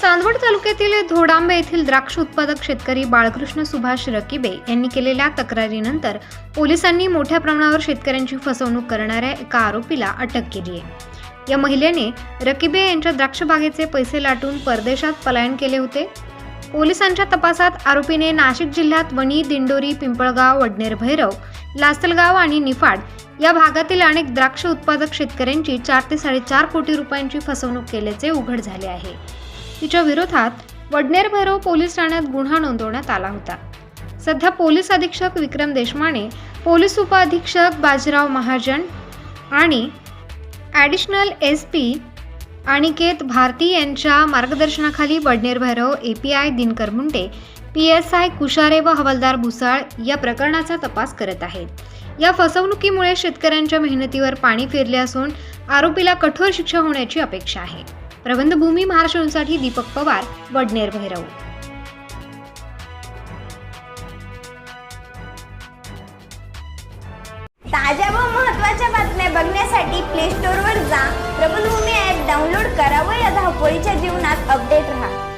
चांदवड तालुक्यातील धोडांबे येथील द्राक्ष उत्पादक शेतकरी बाळकृष्ण सुभाष रकिबे यांनी केलेल्या तक्रारीनंतर पोलिसांनी मोठ्या प्रमाणावर शेतकऱ्यांची फसवणूक करणाऱ्या एका आरोपीला अटक केली आहे. या महिलेने रकिबे यांच्या द्राक्षबागेचे पैसे लाटून परदेशात पलायन केले होते. पोलिसांच्या तपासात आरोपीने नाशिक जिल्ह्यात वणी दिंडोरी पिंपळगाव वडनेर भैरव लासलगाव आणि निफाड या भागातील अनेक द्राक्ष उत्पादक शेतकऱ्यांची चार ते साडेचार कोटी रुपयांची फसवणूक केल्याचे उघड झाले आहे. तिच्या विरोधात वडनेर भैरव पोलीस ठाण्यात गुन्हा नोंदवण्यात आला होता. सध्या पोलीस अधीक्षक विक्रम देशमाने पोलीस उपअधीक्षक बाजीराव महाजन आणि additional S P Aniket Bharati यांच्या मार्गदर्शनाखाली Vadner Bhairav A P I Dinkar Munde P S I Kushare व हवालदार भुसाळ या प्रकरणाचा तपास करत आहेत. या फसवणुकीमुळे शेतकऱ्यांच्या मेहनतीवर पाणी फिरले असून आरोपीला कठोर शिक्षा होण्याची अपेक्षा आहे. प्रबंधभूमी महाराष्ट्रसाठी दीपक पवार वडनेर भैरव. ताज्या व महत्त्वाच्या बातम्या बघण्यासाठी प्ले स्टोअरवर जा. प्रबंधभूमी ॲप डाउनलोड करा व या धावपळीच्या जीवनात अपडेट राहा.